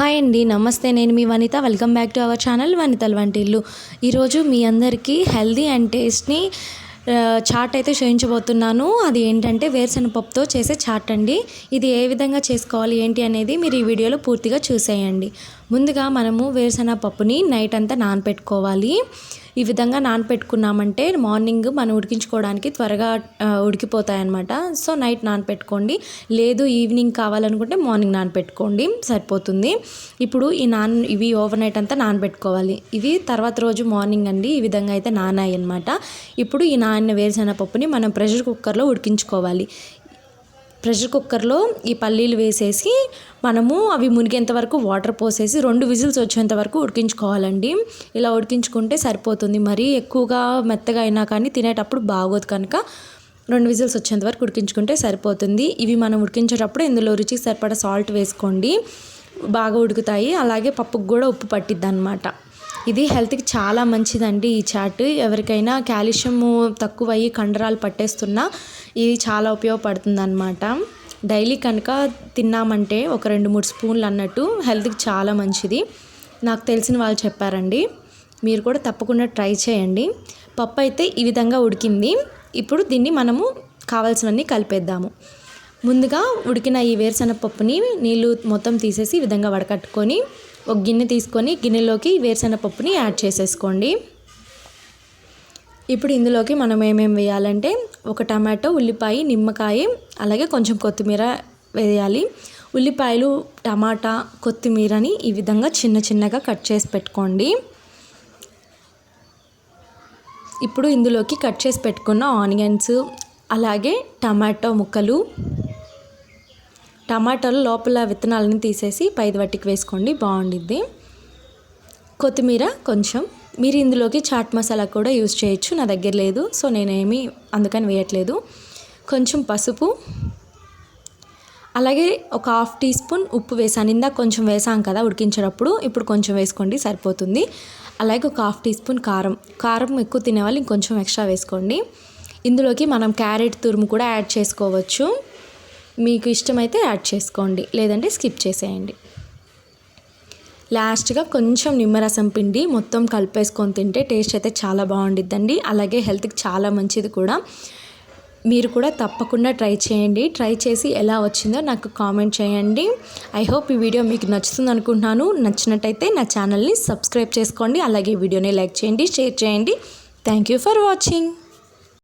Hi అండి నమస్తే. నేను మీ Vanitha. Welcome back to our channel వనితల వంటిల్లు. ఈరోజు మీ అందరికీ హెల్దీ అండ్ టేస్ట్ని చాట్ అయితే చేయించబోతున్నాను. అది ఏంటంటే వేరుశనగపప్పుతో చేసే చాట్ అండి. ఇది ఏ విధంగా చేసుకోవాలి ఏంటి అనేది మీరు ఈ వీడియోలో పూర్తిగా చూసేయండి. ముందుగా మనము వేరుశనగ పప్పుని నైట్ అంతా నానపెట్టుకోవాలి. ఈ విధంగా నానపెట్టుకున్నామంటే మార్నింగ్ మనం ఉడికించుకోవడానికి త్వరగా ఉడికిపోతాయి అనమాట సో నైట్ నానపెట్టుకోండి. లేదు ఈవినింగ్ కావాలనుకుంటే మార్నింగ్ నానపెట్టుకోండి. సరిపోతుంది. ఇప్పుడు ఈ నాన్ ఇవి ఓవర్ నైట్ అంతా నానబెట్టుకోవాలి. ఇవి తర్వాత రోజు మార్నింగ్ అండి. ఈ విధంగా అయితే నానాయి అనమాట ఇప్పుడు ఈ నాన్న వేరుశెనగ పప్పుని మనం ప్రెషర్ కుక్కర్లో ఉడికించుకోవాలి. ప్రెషర్ కుక్కర్లో ఈ పల్లీలు వేసేసి మనము అవి మునిగేంత వరకు వాటర్ పోసేసి రెండు విజిల్స్ వచ్చేంత వరకు ఉడికించుకోవాలండి. ఇలా ఉడికించుకుంటే సరిపోతుంది. మరీ ఎక్కువగా మెత్తగా అయినా కానీ తినేటప్పుడు బాగోదు కనుక రెండు విజిల్స్ వచ్చేంత వరకు ఉడికించుకుంటే సరిపోతుంది. ఇవి మనం ఉడికించేటప్పుడు ఇందులో రుచికి సరిపడా సాల్ట్ వేసుకోండి. బాగా ఉడుకుతాయి. అలాగే పప్పుకు కూడా ఉప్పు పట్టిద్ది అనమాట ఇది హెల్త్కి చాలా మంచిదండి ఈ చాట్. ఎవరికైనా కాల్షియము తక్కువ అయ్యి కండరాలు పట్టేస్తున్నా ఇది చాలా ఉపయోగపడుతుంది అనమాట డైలీ కనుక తిన్నామంటే ఒక రెండు మూడు స్పూన్లు అన్నట్టు హెల్త్కి చాలా మంచిది. నాకు తెలిసిన వాళ్ళు చెప్పారండి. మీరు కూడా తప్పకుండా ట్రై చేయండి. పప్పు అయితే ఈ విధంగా ఉడికింది. ఇప్పుడు దీన్ని మనము కావాల్సినవన్నీ కలిపేద్దాము. ముందుగా ఉడికిన ఈ వేరుశనగ పప్పుని నీళ్ళు మొత్తం తీసేసి ఈ విధంగా వడకట్టుకొని ఒక గిన్నె తీసుకొని గిన్నెలోకి వేరుశనగపప్పుని యాడ్ చేసేసుకోండి. ఇప్పుడు ఇందులోకి మనం ఏమేమి వేయాలంటే ఒక టమాటో ఉల్లిపాయ నిమ్మకాయ అలాగే కొంచెం కొత్తిమీర వేయాలి. ఉల్లిపాయలు టమాటా కొత్తిమీరని ఈ విధంగా చిన్న చిన్నగా కట్ చేసి పెట్టుకోండి. ఇప్పుడు ఇందులోకి కట్ చేసి పెట్టుకున్న ఆనియన్స్ అలాగే టమాటో ముక్కలు టమాటాలు లోపల విత్తనాలను తీసేసి పైది వట్టికి వేసుకోండి బాగుండిద్ది. కొత్తిమీర కొంచెం. మీరు ఇందులోకి చాట్ మసాలా కూడా యూజ్ చేయొచ్చు నా దగ్గర లేదు సో నేనేమి అందుకని వేయట్లేదు. కొంచెం పసుపు. అలాగే ఒక హాఫ్ టీ స్పూన్ ఉప్పు వేసాను. ఇందాక కొంచెం వేసాం కదా ఉడికించేటప్పుడు ఇప్పుడు కొంచెం వేసుకోండి సరిపోతుంది. అలాగే ఒక హాఫ్ టీ స్పూన్ కారం. కారం ఎక్కువ తినేవాళ్ళు ఇంకొంచెం ఎక్స్ట్రా వేసుకోండి. ఇందులోకి మనం క్యారెట్ తురుము కూడా యాడ్ చేసుకోవచ్చు. మీకు ఇష్టమైతే యాడ్ చేసుకోండి లేదంటే స్కిప్ చేసేయండి. లాస్ట్గా కొంచెం నిమ్మరసం పిండి మొత్తం కలిపేసుకొని తింటే టేస్ట్ అయితే చాలా బాగుండిద్దండి. అలాగే హెల్త్కి చాలా మంచిది కూడా. మీరు కూడా తప్పకుండా ట్రై చేయండి. ట్రై చేసి ఎలా వచ్చిందో నాకు కామెంట్ చేయండి. ఐ హోప్ ఈ వీడియో మీకు నచ్చుతుంది అనుకుంటున్నాను. నచ్చినట్టయితే నా ఛానల్ని సబ్స్క్రైబ్ చేసుకోండి. అలాగే వీడియోని లైక్ చేయండి షేర్ చేయండి. Thank you for watching.